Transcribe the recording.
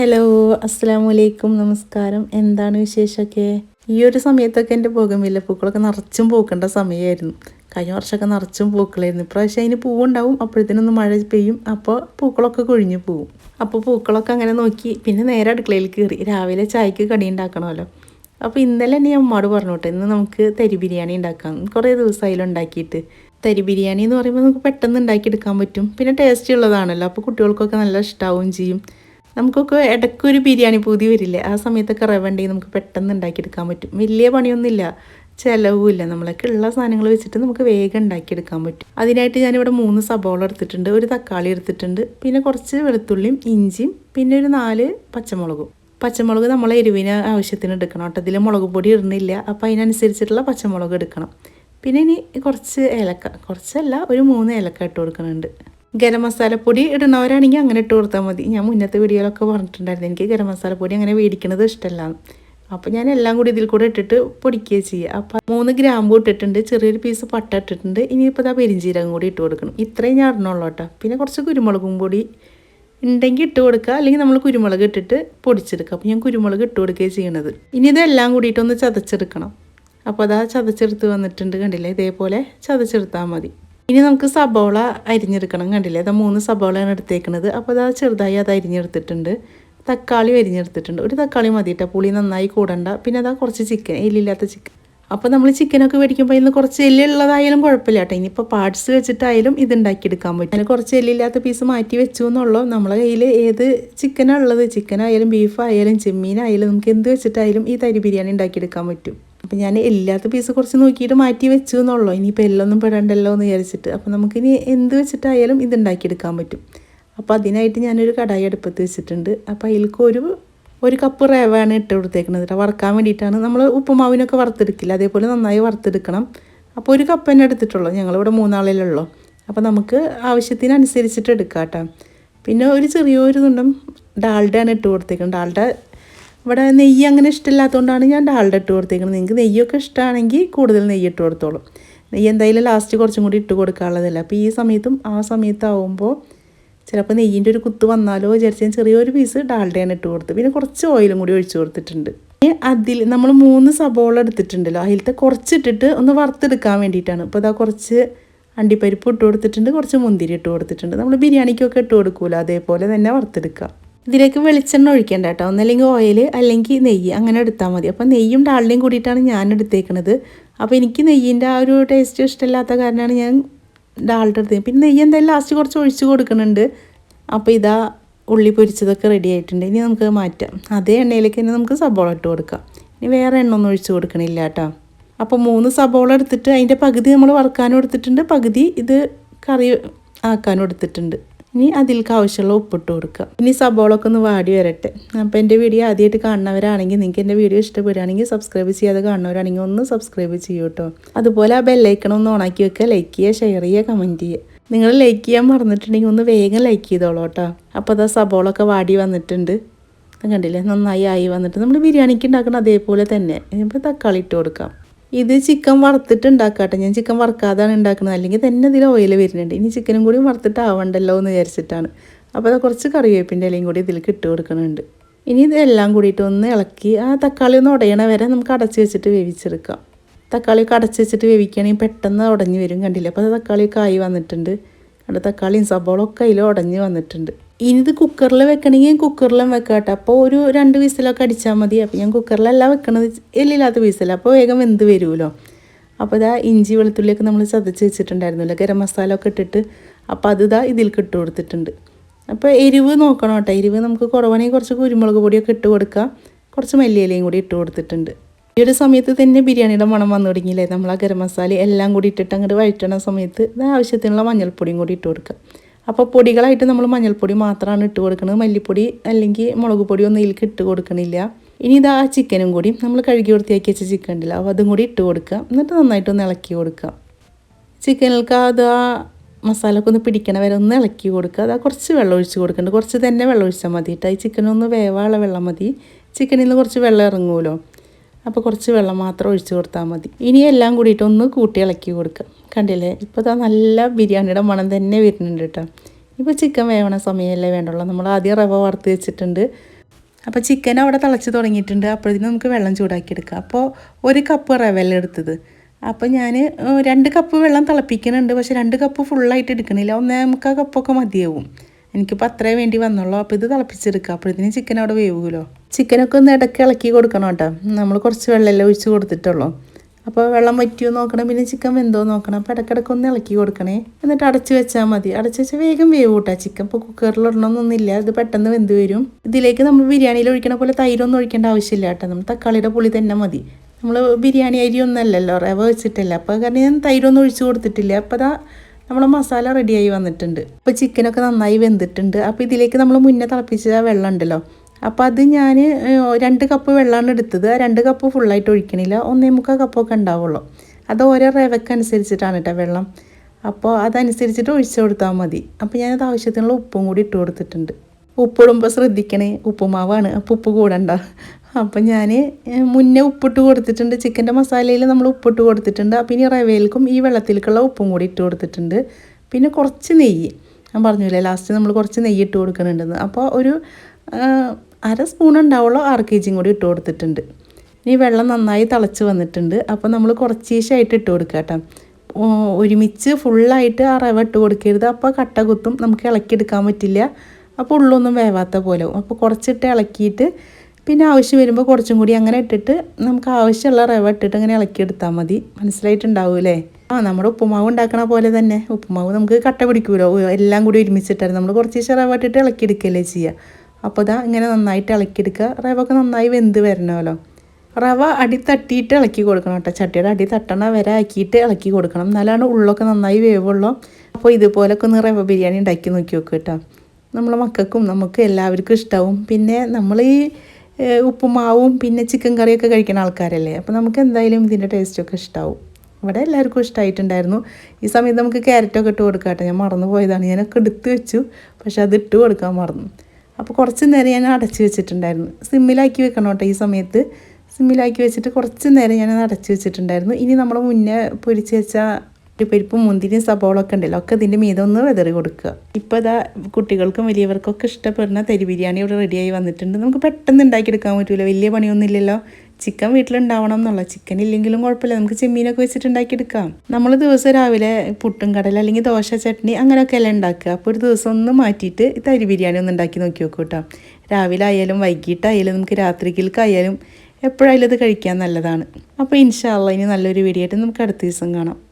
Hello അസ്സാം വലൈക്കും നമസ്കാരം. എന്താണ് വിശേഷമൊക്കെ? ഈ ഒരു സമയത്തൊക്കെ എന്റെ പോകുമില്ല പൂക്കളൊക്കെ നിറച്ചും പൂക്കേണ്ട സമയമായിരുന്നു കഴിഞ്ഞ വർഷമൊക്കെ നിറച്ചും പൂക്കളായിരുന്നു. ഇപ്രാവശ്യം അതിന് പൂവുണ്ടാവും. അപ്പോഴത്തേനൊന്ന് മഴ പെയ്യും. അപ്പോൾ പൂക്കളൊക്കെ കൊഴിഞ്ഞു പോവും. അപ്പോൾ പൂക്കളൊക്കെ അങ്ങനെ നോക്കി പിന്നെ നേരെ അടുക്കളയിൽ കയറി രാവിലെ ചായക്ക് കടി ഉണ്ടാക്കണമല്ലോ. അപ്പോൾ ഇന്നലെ തന്നെ ഞാൻ അമ്മോട് പറഞ്ഞു കേട്ടോ ഇന്ന് നമുക്ക് തരി ബിരിയാണി ഉണ്ടാക്കാം. കുറേ ദിവസമായാലും ഉണ്ടാക്കിയിട്ട്. തരി ബിരിയാണി എന്ന് പറയുമ്പോൾ നമുക്ക് പെട്ടെന്ന് ഉണ്ടാക്കിയെടുക്കാൻ പറ്റും. പിന്നെ ടേസ്റ്റ് ഉള്ളതാണല്ലോ. അപ്പോൾ കുട്ടികൾക്കൊക്കെ നല്ല ഇഷ്ടാവുകയും ചെയ്യും. നമുക്കൊക്കെ ഇടയ്ക്ക് ഒരു ബിരിയാണി പൂതി വരില്ലേ? ആ സമയത്തൊക്കെ റവണ്ടി നമുക്ക് പെട്ടെന്ന് ഉണ്ടാക്കിയെടുക്കാൻ പറ്റും. വലിയ പണിയൊന്നുമില്ല. ചിലവുമില്ല. നമ്മളൊക്കെ ഉള്ള സാധനങ്ങൾ വെച്ചിട്ട് നമുക്ക് വേഗം ഉണ്ടാക്കിയെടുക്കാൻ പറ്റും. അതിനായിട്ട് ഞാനിവിടെ മൂന്ന് സബോള എടുത്തിട്ടുണ്ട്. ഒരു തക്കാളി എടുത്തിട്ടുണ്ട്. പിന്നെ കുറച്ച് വെളുത്തുള്ളിയും ഇഞ്ചിയും. പിന്നെ ഒരു നാല് പച്ചമുളകും. പച്ചമുളക് നമ്മൾ എരിവിന് ആവശ്യത്തിന് എടുക്കണം കേട്ടോ. ഇതിൽ മുളക് പൊടി ഇടുന്നില്ല. അപ്പോൾ അതിനനുസരിച്ചിട്ടുള്ള പച്ചമുളക് എടുക്കണം. പിന്നെ ഇനി കുറച്ച് ഏലക്ക. കുറച്ചല്ല ഒരു മൂന്ന് ഏലക്ക ഇട്ട് കൊടുക്കുന്നുണ്ട്. ഗരം മസാലപ്പൊടി ഇടുന്നവരാണെങ്കിൽ അങ്ങനെ ഇട്ട് കൊടുത്താൽ മതി. ഞാൻ മുന്നത്തെ വീഡിയോയിലൊക്കെ പറഞ്ഞിട്ടുണ്ടായിരുന്നു. എനിക്ക് ഗരം മസാലപ്പൊടി അങ്ങനെ വേടിക്കുന്നത് ഇഷ്ടമല്ല അപ്പോൾ ഞാൻ എല്ലാം കൂടി ഇതിൽ കൂടെ ഇട്ടിട്ട് പൊടിക്കുകയാണ് ചെയ്യുക. അപ്പോൾ മൂന്ന് ഗ്രാമ്പൂ ഇട്ടിട്ടുണ്ട്. ചെറിയൊരു പീസ് പട്ട ഇട്ടിട്ടുണ്ട്. ഇനിയിപ്പോൾ ഇതാ പെരിഞ്ചീരകം കൂടി ഇട്ട് കൊടുക്കണം. ഇത്രയും ഞാൻ ഇടണുള്ളൂ കേട്ടോ. പിന്നെ കുറച്ച് കുരുമുളകും പൊടി ഉണ്ടെങ്കിൽ ഇട്ട് കൊടുക്കുക. അല്ലെങ്കിൽ നമ്മൾ കുരുമുളക് ഇട്ടിട്ട് പൊടിച്ചെടുക്കുക. അപ്പോൾ ഞാൻ കുരുമുളക് ഇട്ട് കൊടുക്കുകയാണ് ചെയ്യണത്. ഇനി ഇതെല്ലാം കൂടിയിട്ടൊന്ന് ചതച്ചെടുക്കണം. അപ്പോൾ അതാ ചതച്ചെടുത്ത് വന്നിട്ടുണ്ട് കണ്ടില്ലേ? ഇതേപോലെ ചതച്ചെടുത്താൽ മതി. ഇനി നമുക്ക് സബോള അരിഞ്ഞെടുക്കണം കണ്ടില്ലേ? അതാ മൂന്ന് സബോളയാണ് എടുത്തേക്കുന്നത് അപ്പോൾ അത് ചെറുതായി അത് അരിഞ്ഞെടുത്തിട്ടുണ്ട്. തക്കാളി അരിഞ്ഞെടുത്തിട്ടുണ്ട്. ഒരു തക്കാളി മതി കേട്ടോ. പുളി നന്നായി കൂടണ്ട. പിന്നെ അതാ കുറച്ച് ചിക്കൻ എല്ലില്ലാത്ത ചിക്കൻ. അപ്പോൾ നമ്മൾ ചിക്കനൊക്കെ മേടിക്കുമ്പോൾ ഇന്ന് കുറച്ച് എല്ലുള്ളതായാലും കുഴപ്പമില്ല കേട്ടോ. ഇനിയിപ്പോൾ പാർട്സ് വെച്ചിട്ടായാലും ഇത് ഉണ്ടാക്കിയെടുക്കാൻ പറ്റും. അതിന് കുറച്ച് എല്ലില്ലാത്ത പീസ് മാറ്റി വെച്ചു എന്നുള്ളൂ. നമ്മളെ കയ്യിൽ ഏത് ചിക്കനാണ് ഉള്ളത്? ചിക്കനായാലും ബീഫായാലും ചെമ്മീനായാലും നമുക്ക് എന്ത് വെച്ചിട്ടായാലും ഈ തരി ബിരിയാണി ഉണ്ടാക്കിയെടുക്കാൻ പറ്റും. അപ്പം ഞാൻ എല്ലാത്ത പീസ് കുറച്ച് നോക്കിയിട്ട് മാറ്റി വെച്ചു എന്നുള്ളൂ. ഇനിയിപ്പോൾ എല്ലൊന്നും പെടണ്ടല്ലോ എന്ന് വിചാരിച്ചിട്ട്. അപ്പം നമുക്കിനി എന്ത് വെച്ചിട്ടായാലും ഇത് ഉണ്ടാക്കിയെടുക്കാൻ പറ്റും. അപ്പോൾ അതിനായിട്ട് ഞാനൊരു കടായി അടുപ്പത്ത് വെച്ചിട്ടുണ്ട്. അപ്പോൾ അതിലേക്ക് ഒരു ഒരു കപ്പ് റേവാണ് ഇട്ട് കൊടുത്തേക്കുന്നത് കേട്ടോ വറുക്കാൻ വേണ്ടിയിട്ടാണ്. നമ്മൾ ഉപ്പുമാവിനൊക്കെ വറുത്തെടുക്കില്ല? അതേപോലെ നന്നായി വറുത്തെടുക്കണം. അപ്പോൾ ഒരു കപ്പ് തന്നെ എടുത്തിട്ടുള്ളൂ. ഞങ്ങളിവിടെ മൂന്നാളിലുള്ളൂ. അപ്പോൾ നമുക്ക് ആവശ്യത്തിനനുസരിച്ചിട്ട് എടുക്കാം കേട്ടോ പിന്നെ ഒരു ചെറിയൊരു തുണ്ടും ഡാൽഡയാണ് ഇട്ട് കൊടുത്തേക്കുന്നത് ഡാൽഡ ഇവിടെ നെയ്യ് അങ്ങനെ ഇഷ്ടമില്ലാത്തതുകൊണ്ടാണ് ഞാൻ ഡാൽഡ ഇട്ട് കൊടുത്തേക്കുന്നത് നിങ്ങൾക്ക് നെയ്യൊക്കെ ഇഷ്ടമാണെങ്കിൽ കൂടുതൽ നെയ്യ് ഇട്ട് കൊടുത്തോളൂ. നെയ്യ് എന്തായാലും ലാസ്റ്റ് കുറച്ചും കൂടി ഇട്ട് കൊടുക്കാനുള്ളതല്ല. അപ്പോൾ ഈ സമയത്തും ആ സമയത്താവുമ്പോൾ ചിലപ്പോൾ നെയ്യിന്റെ ഒരു കുത്ത് വന്നാലോ വിചാരിച്ച് ഞാൻ ചെറിയൊരു പീസ് ഡാൾഡയാണ് ഇട്ട് കൊടുത്ത് പിന്നെ കുറച്ച് ഓയിലും കൂടി ഒഴിച്ചു കൊടുത്തിട്ടുണ്ട്. ഇനി അതിൽ നമ്മൾ മൂന്ന് സബോള എടുത്തിട്ടുണ്ടല്ലോ. അതിലത്തെ കുറച്ചിട്ടിട്ട് ഒന്ന് വറുത്തെടുക്കാൻ വേണ്ടിയിട്ടാണ്. ഇപ്പോൾ ഇതാ കുറച്ച് അണ്ടിപ്പരിപ്പ് ഇട്ട് കൊടുത്തിട്ടുണ്ട് കുറച്ച് മുന്തിരി ഇട്ട് കൊടുത്തിട്ടുണ്ട്. നമ്മൾ ബിരിയാണിക്കൊക്കെ ഇട്ട് കൊടുക്കൂല. അതേപോലെ തന്നെ വറുത്തെടുക്കുക ഇതിലേക്ക് വെളിച്ചെണ്ണ ഒഴിക്കേണ്ട കേട്ടോ. ഒന്നല്ലെങ്കിൽ ഓയിൽ അല്ലെങ്കിൽ നെയ്യ് അങ്ങനെ എടുത്താൽ മതി. അപ്പോൾ നെയ്യും ഡാളിനെയും കൂടിയിട്ടാണ് ഞാൻ എടുത്തേക്കുന്നത് അപ്പോൾ എനിക്ക് നെയ്യിന്റെ ആ ഒരു ടേസ്റ്റ് ഇഷ്ടമില്ലാത്ത കാരണമാണ് ഞാൻ ഡാളിന്റെ എടുത്തത് പിന്നെ നെയ്യ് എന്തായാലും ലാസ്റ്റ് കുറച്ച് ഒഴിച്ച് കൊടുക്കുന്നുണ്ട് അപ്പോൾ ഇതാ ഉള്ളി പൊരിച്ചതൊക്കെ റെഡി ആയിട്ടുണ്ട്. ഇനി നമുക്ക് മാറ്റാം. അതേ എണ്ണയിലേക്ക് തന്നെ നമുക്ക് സബോള ഇട്ട് കൊടുക്കാം. ഇനി വേറെ എണ്ണ ഒന്നും ഒഴിച്ച് കൊടുക്കണില്ല കേട്ടോ. അപ്പോൾ മൂന്ന് സബോള എടുത്തിട്ട് അതിന്റെ പകുതി നമ്മൾ വറുക്കാനും എടുത്തിട്ടുണ്ട്. പകുതി ഇത് കറി ആക്കാനും എടുത്തിട്ടുണ്ട്. ഇനി അതിലേക്ക് ആവശ്യമുള്ള ഉപ്പിട്ട് കൊടുക്കുക. ഇനി സബോളൊക്കെ ഒന്ന് വാടി വരട്ടെ. അപ്പോൾ എന്റെ വീഡിയോ ആദ്യമായിട്ട് കാണുന്നവരാണെങ്കിൽ നിങ്ങൾക്ക് എന്റെ വീഡിയോ ഇഷ്ടപ്പെടുകയാണെങ്കിൽ സബ്സ്ക്രൈബ് ചെയ്യാതെ കാണുന്നവരാണെങ്കിൽ ഒന്ന് സബ്സ്ക്രൈബ് ചെയ്യൂ കേട്ടോ അതുപോലെ ആ ബെല്ലൈക്കണം ഒന്ന് ഓണാക്കി വെക്കുക ലൈക്ക് ചെയ്യുക ഷെയർ ചെയ്യുക കമന്റ് ചെയ്യുക. നിങ്ങൾ ലൈക്ക് ചെയ്യാൻ മറന്നിട്ടുണ്ടെങ്കിൽ ഒന്ന് വേഗം ലൈക്ക് ചെയ്തോളൂ കേട്ടോ അപ്പോൾ അതാ സബോളൊക്കെ വാടി വന്നിട്ടുണ്ട്. കണ്ടില്ലേ? നന്നായി ആയി വന്നിട്ട് നമ്മൾ ബിരിയാണിക്ക് ഉണ്ടാക്കണം അതേപോലെ തന്നെ. ഇപ്പോൾ തക്കാളി ഇട്ട് കൊടുക്കാം. ഇത് ചിക്കൻ വറുത്തിട്ട് ഉണ്ടാക്കാട്ടെ ഞാൻ ചിക്കൻ വറുക്കാതാണ് ഉണ്ടാക്കുന്നത്. അല്ലെങ്കിൽ തന്നെ ഇതിൽ ഓയിൽ വരുന്നുണ്ട്. ഇനി ചിക്കനും കൂടി വറുത്തിട്ട് ആവണ്ടല്ലോ എന്ന് വിചാരിച്ചിട്ടാണ്. അപ്പോൾ അത് കുറച്ച് കറിവേപ്പിന്റെ ഇലയും കൂടി ഇതിലേക്ക് ഇട്ട് കൊടുക്കുന്നുണ്ട് ഇനി ഇതെല്ലാം കൂടിയിട്ട് ഒന്ന് ഇളക്കി ആ തക്കാളി ഒന്ന് ഉടയണ വരെ നമുക്ക് അടച്ച് വെച്ചിട്ട് വേവിച്ചെടുക്കാം. തക്കാളിയൊക്കെ അടച്ച് വെച്ചിട്ട് വേവിക്കുകയാണെങ്കിൽ പെട്ടെന്ന് ഉടഞ്ഞു വരും കണ്ടില്ല? അപ്പോൾ തക്കാളിയൊക്കെ ആയി വന്നിട്ടുണ്ട്. അവിടെ തക്കാളിയും സബോളൊക്കെ അതിൽ ഉടഞ്ഞ് വന്നിട്ടുണ്ട്. ഇനി ഇത് കുക്കറിൽ വെക്കണമെങ്കിൽ കുക്കറിലും വെക്കാം കേട്ടോ അപ്പോൾ ഒരു രണ്ട് വിസിലൊക്കെ അടിച്ചാൽ മതി. അപ്പോൾ ഞാൻ കുക്കറിലല്ല വെക്കണത്. എല്ലില്ലാത്ത വിസില. അപ്പോൾ വേഗം വെന്ത് വരുമല്ലോ അപ്പോൾ ഇതാ ഇഞ്ചി വെളുത്തുള്ളിയൊക്കെ നമ്മൾ ചതച്ച് വെച്ചിട്ടുണ്ടായിരുന്നല്ലോ. ഗരം മസാല ഒക്കെ ഇട്ടിട്ട്. അപ്പോൾ അത് ഇതാ ഇതിലേക്ക് ഇട്ട് കൊടുത്തിട്ടുണ്ട്. അപ്പോൾ എരിവ് നോക്കണം കേട്ടോ എരിവ് നമുക്ക് കുറവാണെങ്കിൽ കുറച്ച് കുരുമുളക് പൊടിയൊക്കെ ഇട്ട് കൊടുക്കുക കുറച്ച് മല്ലിയിലയും കൂടി ഇട്ട് കൊടുത്തിട്ടുണ്ട്. ഈ ഒരു സമയത്ത് തന്നെ ബിരിയാണിയുടെ മണം വന്നു തുടങ്ങിയില്ലേ? നമ്മൾ ആ ഗരം മസാല എല്ലാം കൂടി ഇട്ടിട്ട് അങ്ങോട്ട് വഴറ്റണ സമയത്ത് ആവശ്യത്തിനുള്ള മഞ്ഞൾപ്പൊടിയും കൂടി ഇട്ട് കൊടുക്കുക അപ്പോൾ പൊടികളായിട്ട് നമ്മൾ മഞ്ഞൾപ്പൊടി മാത്രമാണ് ഇട്ട് കൊടുക്കുന്നത് മല്ലിപ്പൊടി അല്ലെങ്കിൽ മുളക് പൊടി ഒന്നും ഇതിലേക്ക് ഇട്ട് കൊടുക്കണില്ല. ഇനി ഇത് ആ ചിക്കനും കൂടി നമ്മൾ കഴുകി വൃത്തിയാക്കി വെച്ച ചിക്കൻ ഉണ്ടല്ലോ അപ്പോൾ അതും കൂടി ഇട്ട് കൊടുക്കുക എന്നിട്ട് നന്നായിട്ട് ഒന്ന് ഇളക്കി കൊടുക്കുക ചിക്കനിലേക്ക് അത് ആ മസാലയൊക്കെ ഒന്ന് പിടിക്കണ വരെ ഒന്ന് ഇളക്കി കൊടുക്കുക അത് കുറച്ച് വെള്ളം ഒഴിച്ച് കൊടുക്കുന്നുണ്ട് കുറച്ച് തന്നെ വെള്ളം ഒഴിച്ചാൽ മതി കേട്ടോ ഈ ചിക്കനൊന്ന് വേവാനുള്ള വെള്ളം മതി. ചിക്കനിൽ നിന്ന് കുറച്ച് വെള്ളം ഇറങ്ങുമല്ലോ അപ്പോൾ കുറച്ച് വെള്ളം മാത്രം ഒഴിച്ച് കൊടുത്താൽ മതി. ഇനി എല്ലാം കൂടിയിട്ട് ഒന്ന് കൂട്ടി ഇളക്കി കൊടുക്കുക കണ്ടില്ലേ? ഇപ്പോൾ ഇതാ നല്ല ബിരിയാണിയുടെ മണം തന്നെ വരുന്നുണ്ട് കേട്ടോ ഇപ്പോൾ ചിക്കൻ വേവണ സമയമല്ലേ വേണ്ടുള്ളൂ. നമ്മൾ ആദ്യം റവ വറുത്ത് വെച്ചിട്ടുണ്ട്. അപ്പോൾ ചിക്കൻ അവിടെ തിളച്ച് തുടങ്ങിയിട്ടുണ്ട്. അപ്പോഴത്തേനും നമുക്ക് വെള്ളം ചൂടാക്കിയെടുക്കുക അപ്പോൾ ഒരു കപ്പ് റവല്ല എടുത്തത്. അപ്പോൾ ഞാൻ രണ്ട് കപ്പ് വെള്ളം തിളപ്പിക്കുന്നുണ്ട്. പക്ഷേ രണ്ട് കപ്പ് ഫുള്ളായിട്ട് എടുക്കണില്ല. ഒന്നേ മുക്കാൽ കപ്പൊക്കെ മതിയാവും. എനിക്കിപ്പോൾ അത്രേ വേണ്ടി വന്നുള്ളൂ. അപ്പോൾ ഇത് തിളപ്പിച്ചെടുക്കുക അപ്പോഴത്തേനും ചിക്കൻ അവിടെ വേവുമല്ലോ. ചിക്കനൊക്കെ ഒന്ന് ഇടയ്ക്ക് ഇളക്കി കൊടുക്കണം കേട്ടോ. നമ്മൾ കുറച്ച് വെള്ളമല്ലേ ഒഴിച്ച് കൊടുത്തിട്ടുള്ളൂ. അപ്പോൾ വെള്ളം വറ്റിയോ നോക്കണം പിന്നെ ചിക്കൻ വെന്തോ നോക്കണം. അപ്പോൾ ഇടയ്ക്കിടയ്ക്ക് ഒന്ന് ഇളക്കി കൊടുക്കണേ. എന്നിട്ട് അടച്ച് വെച്ചാൽ മതി. അടച്ച് വെച്ചാൽ വേഗം വേവ് കൂട്ടാ ചിക്കൻ. ഇപ്പോൾ കുക്കറിൽ ഇടണമെന്നൊന്നുമില്ല ഇത് പെട്ടെന്ന് വെന്ത് വരും. ഇതിലേക്ക് നമ്മൾ ബിരിയാണിയിൽ ഒഴിക്കണ പോലെ തൈരൊന്നും ഒഴിക്കേണ്ട ആവശ്യമില്ല കേട്ടോ. നമ്മൾ തക്കാളിയുടെ പുളി തന്നെ മതി. നമ്മൾ ബിരിയാണി അരി ഒന്നല്ലല്ലോ റവ വെച്ചിട്ടല്ല. അപ്പോൾ കാരണം ഞാൻ തൈരൊന്നും ഒഴിച്ച് കൊടുത്തിട്ടില്ല. അപ്പോൾ അതാ നമ്മൾ മസാല റെഡിയായി വന്നിട്ടുണ്ട്. അപ്പോൾ ചിക്കനൊക്കെ നന്നായി വെന്തിട്ടുണ്ട്. അപ്പോൾ ഇതിലേക്ക് നമ്മൾ മുന്നേ തിളപ്പിച്ച വെള്ളം ഉണ്ടല്ലോ അപ്പോൾ അത് ഞാൻ രണ്ട് കപ്പ് വെള്ളമാണ് എടുത്തത്. ആ രണ്ട് കപ്പ് ഫുള്ളായിട്ട് ഒഴിക്കണില്ല. ഒന്നേ മുക്കാൽ കപ്പൊക്കെ ഉണ്ടാവുള്ളൂ. അത് ഓരോ റവയ്ക്ക് അനുസരിച്ചിട്ടാണ് കേട്ടോ വെള്ളം. അപ്പോൾ അതനുസരിച്ചിട്ട് ഒഴിച്ചു കൊടുത്താൽ മതി. അപ്പോൾ ഞാനത് ആവശ്യത്തിനുള്ള ഉപ്പും കൂടി ഇട്ട് കൊടുത്തിട്ടുണ്ട്. ഉപ്പിടുമ്പോൾ ശ്രദ്ധിക്കണേ ഉപ്പുമാവാണ്. അപ്പോൾ ഉപ്പ് കൂടണ്ട. അപ്പം ഞാൻ മുന്നേ ഉപ്പിട്ട് കൊടുത്തിട്ടുണ്ട്. ചിക്കന്റെ മസാലയിൽ നമ്മൾ ഉപ്പിട്ട് കൊടുത്തിട്ടുണ്ട്. അപ്പം ഇനി റവയിലേക്കും ഈ വെള്ളത്തിലേക്കുള്ള ഉപ്പും കൂടി ഇട്ട് കൊടുത്തിട്ടുണ്ട്. പിന്നെ കുറച്ച് നെയ്യ്. ഞാൻ പറഞ്ഞില്ലേ ലാസ്റ്റ് നമ്മൾ കുറച്ച് നെയ്യ് ഇട്ട് കൊടുക്കുന്നുണ്ടെന്ന് അപ്പോൾ ഒരു അര സ്പൂൺ ഉണ്ടാവുള്ളൂ ആറ് കെ ജിയും കൂടി ഇട്ട് കൊടുത്തിട്ടുണ്ട്. ഇനി വെള്ളം നന്നായി തിളച്ച് വന്നിട്ടുണ്ട്. അപ്പോൾ നമ്മൾ കുറച്ചീശായിട്ട് ഇട്ട് കൊടുക്കുക കേട്ടോ. ഒരുമിച്ച് ഫുള്ളായിട്ട് ആ റവ ഇട്ട് കൊടുക്കരുത്. അപ്പോൾ കട്ട കുത്തും നമുക്ക് ഇളക്കിയെടുക്കാൻ പറ്റില്ല. അപ്പോൾ ഉള്ളൊന്നും വേവാത്ത പോലെ അപ്പോൾ കുറച്ചിട്ട് ഇളക്കിയിട്ട് പിന്നെ ആവശ്യം വരുമ്പോൾ കുറച്ചും കൂടി അങ്ങനെ ഇട്ടിട്ട് നമുക്ക് ആവശ്യമുള്ള റവ ഇട്ടിട്ട് അങ്ങനെ ഇളക്കിയെടുത്താൽ മതി. മനസ്സിലായിട്ടുണ്ടാവൂലേ ആ നമ്മുടെ ഉപ്പുമാവ് ഉണ്ടാക്കണ പോലെ തന്നെ. ഉപ്പുമാവ് നമുക്ക് കട്ട പിടിക്കുമല്ലോ എല്ലാം കൂടി ഒരുമിച്ചിട്ടാണ് നമ്മൾ കുറച്ച് റവ ഇട്ടിട്ട് ഇളക്കിയെടുക്കുകയല്ലേ ചെയ്യുക അപ്പോൾ ഇതാ ഇങ്ങനെ നന്നായിട്ട് ഇളക്കിയെടുക്കുക. റവ ഒക്കെ നന്നായി വെന്ത് വരണമല്ലോ. റവ അടി തട്ടിയിട്ട് ഇളക്കി കൊടുക്കണം കേട്ടോ. ചട്ടിയുടെ അടി തട്ടണ വരെ ആക്കിയിട്ട് ഇളക്കി കൊടുക്കണം. എന്നാലാണ് ഉള്ളൊക്കെ നന്നായി വേവുള്ളൂ. അപ്പോൾ ഇതുപോലൊക്കെ ഒന്ന് റവ ബിരിയാണി ഉണ്ടാക്കി നോക്കി നോക്കുക കേട്ടോ. നമ്മളെ മക്കൾക്കും നമുക്ക് എല്ലാവർക്കും ഇഷ്ടമാവും പിന്നെ നമ്മൾ ഈ ഉപ്പുമാവും പിന്നെ ചിക്കൻ കറിയൊക്കെ കഴിക്കുന്ന ആൾക്കാരല്ലേ. അപ്പോൾ നമുക്ക് എന്തായാലും ഇതിന്റെ ടേസ്റ്റൊക്കെ ഇഷ്ടമാവും ഇവിടെ എല്ലാവർക്കും ഇഷ്ടമായിട്ടുണ്ടായിരുന്നു ഈ സമയത്ത് നമുക്ക് ക്യാരറ്റൊക്കെ ഇട്ട് കൊടുക്കാം കേട്ടോ. ഞാൻ മറന്നു പോയതാണ് ഞാനൊക്കെ എടുത്ത് വെച്ചു. പക്ഷെ അത് ഇട്ട് കൊടുക്കാൻ മറന്നു. അപ്പോൾ കുറച്ച് നേരം ഞാൻ അടച്ച് വെച്ചിട്ടുണ്ടായിരുന്നു. സിമ്മിലാക്കി വെക്കണം കേട്ടോ ഈ സമയത്ത്. സിമ്മിലാക്കി വെച്ചിട്ട് കുറച്ച് നേരം ഞാൻ അടച്ച് വെച്ചിട്ടുണ്ടായിരുന്നു. ഇനി നമ്മൾ മുന്നേ പൊരിച്ച് വെച്ച പരിപ്പും മുന്തിരിയും സബോളൊക്കെ ഉണ്ടല്ലോ ഒക്കെ ഇതിന്റെ മീതെ ഒന്ന് വെതറി കൊടുക്കുക. ഇപ്പോൾ ഇതാ കുട്ടികൾക്കും വലിയവർക്കൊക്കെ ഇഷ്ടപ്പെടുന്ന തരി ബിരിയാണി ഇവിടെ റെഡിയായി വന്നിട്ടുണ്ട്. നമുക്ക് പെട്ടെന്ന് ഉണ്ടാക്കിയെടുക്കാൻ പറ്റില്ല വലിയ പണിയൊന്നും ഇല്ലല്ലോ. ചിക്കൻ വീട്ടിലുണ്ടാവണം എന്നുള്ള ചിക്കൻ ഇല്ലെങ്കിലും കുഴപ്പമില്ല. നമുക്ക് ചെമ്മീനൊക്കെ വെച്ചിട്ട് ഉണ്ടാക്കിയെടുക്കാം നമ്മൾ ദിവസം രാവിലെ പുട്ടും കടല അല്ലെങ്കിൽ ദോശ ചട്നി അങ്ങനെയൊക്കെ എല്ലാം ഉണ്ടാക്കുക. അപ്പോൾ ഒരു ദിവസം ഒന്ന് മാറ്റിയിട്ട് തരി ബിരിയാണി ഒന്ന് ഉണ്ടാക്കി നോക്കി നോക്കൂ കേട്ടോ. രാവിലെ ആയാലും വൈകിട്ടായാലും നമുക്ക് രാത്രിക്കൽക്കായാലും എപ്പോഴായാലും ഇത് കഴിക്കാൻ നല്ലതാണ്. അപ്പോൾ ഇൻഷാല്ല ഇനി നല്ലൊരു വീഡിയോ ആയിട്ട് നമുക്ക് അടുത്ത ദിവസം കാണാം.